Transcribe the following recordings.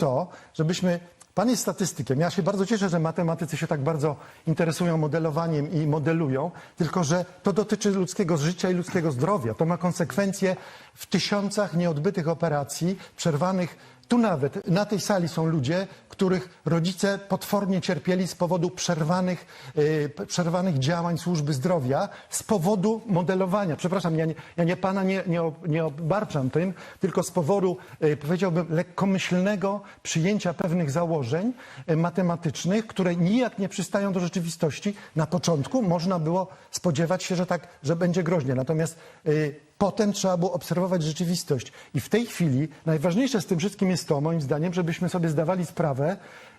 to, żebyśmy. Pan jest statystykiem. Ja się bardzo cieszę, że matematycy się tak bardzo interesują modelowaniem i modelują, tylko że to dotyczy ludzkiego życia i ludzkiego zdrowia. To ma konsekwencje w tysiącach nieodbytych operacji, przerwanych. Tu nawet na tej sali są ludzie, których rodzice potwornie cierpieli z powodu przerwanych, yy, przerwanych działań służby zdrowia, z powodu modelowania. Przepraszam, ja nie, ja nie pana nie, nie, nie obarczam tym, tylko z powodu, yy, powiedziałbym, lekkomyślnego przyjęcia pewnych założeń yy, matematycznych, które nijak nie przystają do rzeczywistości. Na początku można było spodziewać się, że tak, że będzie groźnie. Natomiast yy, Potem trzeba było obserwować rzeczywistość. I w tej chwili najważniejsze z tym wszystkim jest to, moim zdaniem, żebyśmy sobie zdawali sprawę,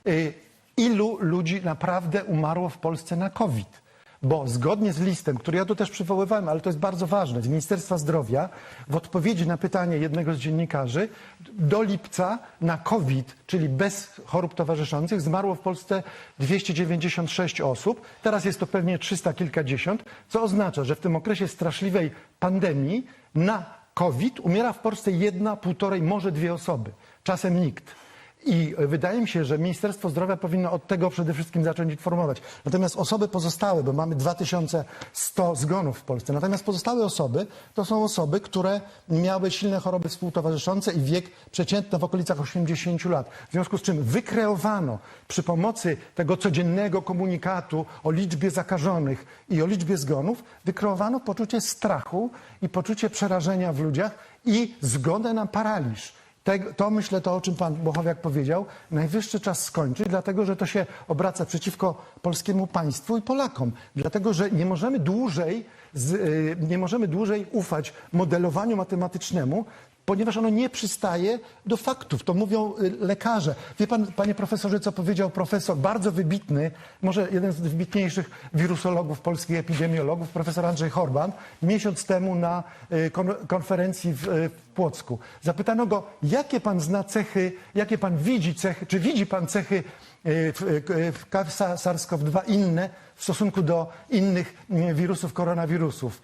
y, ilu ludzi naprawdę umarło w Polsce na COVID. Bo zgodnie z listem, który ja tu też przywoływałem, ale to jest bardzo ważne, z Ministerstwa Zdrowia, w odpowiedzi na pytanie jednego z dziennikarzy, do lipca na COVID, czyli bez chorób towarzyszących, zmarło w Polsce 296 osób. Teraz jest to pewnie 300 kilkadziesiąt, co oznacza, że w tym okresie straszliwej pandemii na COVID umiera w Polsce jedna, półtorej, może dwie osoby. Czasem nikt. I wydaje mi się, że Ministerstwo Zdrowia powinno od tego przede wszystkim zacząć informować. Natomiast osoby pozostałe, bo mamy 2100 zgonów w Polsce, natomiast pozostałe osoby to są osoby, które miały silne choroby współtowarzyszące i wiek przeciętny w okolicach 80 lat. W związku z czym wykreowano przy pomocy tego codziennego komunikatu o liczbie zakażonych i o liczbie zgonów, wykreowano poczucie strachu i poczucie przerażenia w ludziach i zgodę na paraliż. Tego, to myślę, to o czym pan Bochowiak powiedział, najwyższy czas skończyć, dlatego że to się obraca przeciwko polskiemu państwu i Polakom. Dlatego, że nie możemy dłużej, z, y, nie możemy dłużej ufać modelowaniu matematycznemu, ponieważ ono nie przystaje do faktów. To mówią y, lekarze. Wie pan, panie profesorze, co powiedział profesor, bardzo wybitny, może jeden z wybitniejszych wirusologów, polskich epidemiologów, profesor Andrzej Horban, miesiąc temu na y, kon- konferencji w, y, w Płocku. Zapytano go, jakie pan zna cechy, jakie pan widzi cechy, czy widzi pan cechy w, y, w KARSA SARS-CoV-2 inne w stosunku do innych y, wirusów, koronawirusów,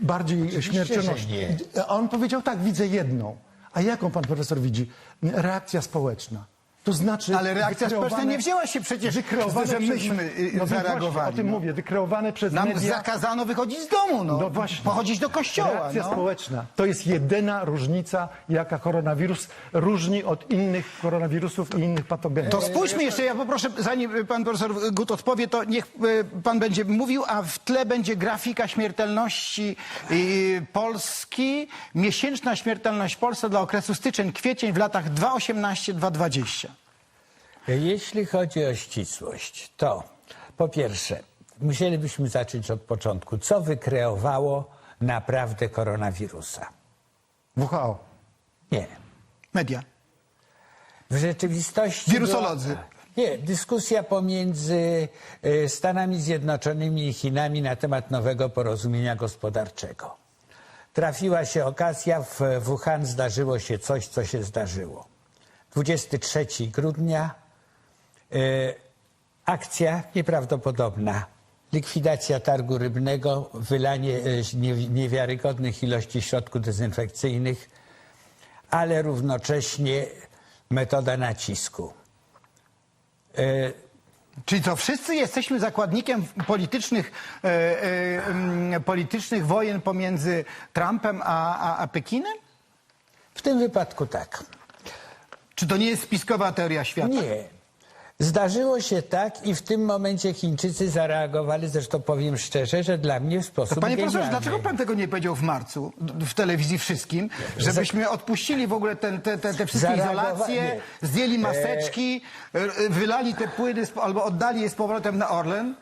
bardziej. A on powiedział tak, widzę jedną. A jaką pan profesor widzi? Reakcja społeczna. To znaczy. Ale reakcja społeczna nie wzięła się przecież że przez- myśmy y, no więc zareagowali. O tym no. mówię, wykreowane przez Nam media. zakazano wychodzić z domu, no. No właśnie. Pochodzić do kościoła, Reakcja no. społeczna. To jest jedyna różnica, jaka koronawirus różni od innych koronawirusów i innych patogenów. To spójrzmy jeszcze, ja poproszę, zanim pan profesor Gut odpowie, to niech e, pan będzie mówił, a w tle będzie grafika śmiertelności Polski, miesięczna śmiertelność w Polsce dla okresu styczeń-kwiecień w latach 2018-2020. Jeśli chodzi o ścisłość, to po pierwsze, musielibyśmy zacząć od początku. Co wykreowało naprawdę koronawirusa? WHO. Nie. Media. W rzeczywistości. Wirusolodzy. była- Nie, dyskusja pomiędzy e, Stanami Zjednoczonymi i Chinami na temat nowego porozumienia gospodarczego. Trafiła się okazja, w Wuhan zdarzyło się coś, co się zdarzyło. 23 grudnia akcja nieprawdopodobna. Likwidacja targu rybnego, wylanie e, nie- niewiarygodnych ilości środków dezynfekcyjnych, ale równocześnie metoda nacisku. Czyli co, wszyscy jesteśmy zakładnikiem politycznych, e, e, politycznych wojen pomiędzy Trumpem a, a, a Pekinem? W tym wypadku tak. Czy to nie jest spiskowa teoria świata? Nie. Zdarzyło się tak i w tym momencie Chińczycy zareagowali, zresztą powiem szczerze, że dla mnie w sposób Panie profesorze, genialny. dlaczego pan tego nie powiedział w marcu w telewizji wszystkim, żebyśmy odpuścili w ogóle ten, te, te, te wszystkie Zareagowa- izolacje, zdjęli maseczki, e, wylali te płyny albo oddali je z powrotem na Orlen?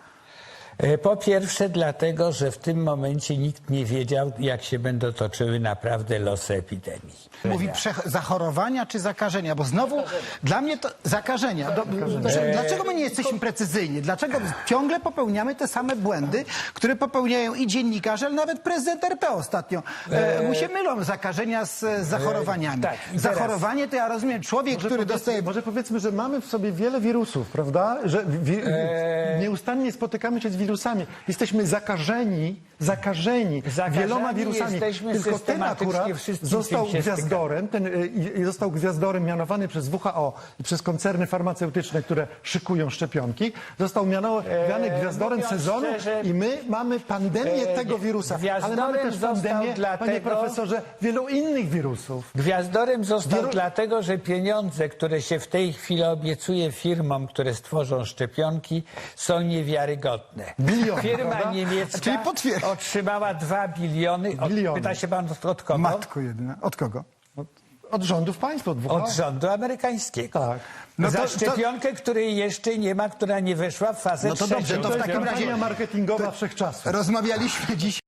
E, Po pierwsze dlatego, że w tym momencie nikt nie wiedział, jak się będą toczyły naprawdę losy epidemii. Mówi zachorowania czy zakażenia, bo znowu dla mnie to zakażenia. Do, dlaczego, dlaczego my nie jesteśmy precyzyjni? Dlaczego ciągle popełniamy te same błędy, które popełniają i dziennikarze, ale nawet prezydent RP ostatnio. E, mu się mylą zakażenia z, z zachorowaniami. tak, i teraz- Zachorowanie to ja rozumiem, człowiek, który powiedzmy, dostaje może powiedzmy, że mamy w sobie wiele wirusów, prawda? Że wi- nieustannie spotykamy się z wirusami. Jesteśmy zakażeni, zakażeni Zakażeni wieloma wirusami. jesteśmy Tylko ten systematycznie akurat wszystkim, został czym się gwiazdorem, ten, y, został gwiazdorem mianowany przez WHO i przez koncerny farmaceutyczne, które szykują szczepionki. Został mianowany gwiazdorem mówiąc sezonu szczerze, i my mamy pandemię e, tego wirusa. Ale mamy gwiazdorem też został pandemię, panie dlatego- profesorze, wielu innych wirusów. Gwiazdorem został Wielu- dlatego, że pieniądze, które się w tej chwili obiecuje firmom, które stworzą szczepionki, są niewiarygodne. Biliony, Firma prawda? niemiecka Czyli potwier- otrzymała 2 biliony. Od, Biliony. pyta się pan od kogo? Matko jedyna. Od kogo? Od, od rządów państwa, od. Od rządu amerykańskiego. Tak. No Za to- to- szczepionkę, której jeszcze nie ma, która nie weszła w fazę No to trzecią. dobrze, to w takim razie marketingowa wszechczasów. rozmawialiśmy dziś